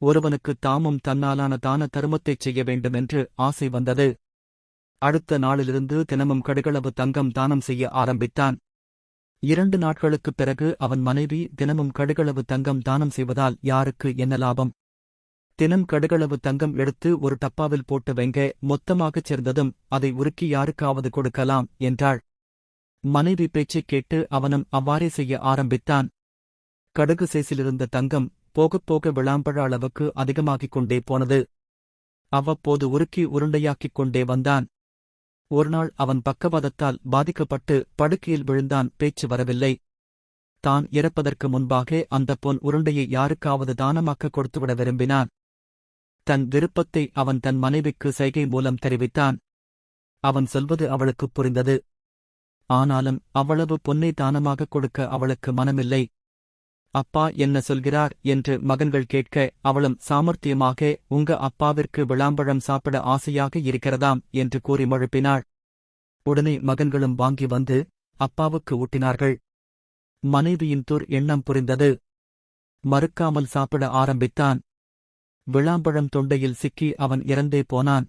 ஒருவனுக்கு தாமும் தன்னாலான தான தருமத்தைச் செய்ய வேண்டுமென்று ஆசை வந்தது. அடுத்த நாளிலிருந்து தினமும் கடுகளவு தங்கம் தானம் செய்ய ஆரம்பித்தான். இரண்டு நாட்களுக்குப் பிறகு அவன் மனைவி தினமும் கடுகளவு தங்கம் தானம் செய்வதால் யாருக்கு என்ன லாபம்? தினம் கடுகளவு தங்கம் எடுத்து ஒரு டப்பாவில் போட்டு வைங்க மொத்தமாகச் சேர்ந்ததும் அதை உருக்கி யாருக்காவது கொடுக்கலாம் என்றாள். மனைவி பேச்சைக் கேட்டு அவனும் அவ்வாறே செய்ய ஆரம்பித்தான். கடுகு சேசிலிருந்த தங்கம் போகப் போக விளாம்பழ அளவுக்கு அதிகமாகிக் கொண்டே போனது. அவ்வப்போது உருக்கி உருண்டையாக்கிக் கொண்டே வந்தான். ஒருநாள் அவன் பக்கவாதத்தால் பாதிக்கப்பட்டு படுக்கையில் விழுந்தான் பேச்சு வரவில்லை. தான் இறப்பதற்கு முன்பாக அந்த பொன் உருண்டையை யாருக்காவது தானமாக்க கொடுத்துவிட விரும்பினான். தன் விருப்பத்தை அவன் தன் மனைவிக்கு சைகை மூலம் தெரிவித்தான். அவன் சொல்வது அவளுக்குப் புரிந்தது. ஆனாலும் அவ்வளவு பொன்னை தானமாக கொடுக்க அவளுக்கு மனமில்லை. அப்பா என்ன சொல்கிறார் என்று மகன்கள் கேட்க அவளும் சாமர்த்தியமாக உங்க அப்பாவிற்கு விளாம்பழம் சாப்பிட ஆசையாக இருக்கிறதாம் என்று கூறி மழுப்பினாள். உடனே மகன்களும் வாங்கி வந்து அப்பாவுக்கு ஊட்டினார்கள். மனைவியின் துர் எண்ணம் புரிந்தது. மறுக்காமல் சாப்பிட ஆரம்பித்தான். விளாம்பழம் தொண்டையில் சிக்கி அவன் இறந்தே போனான்.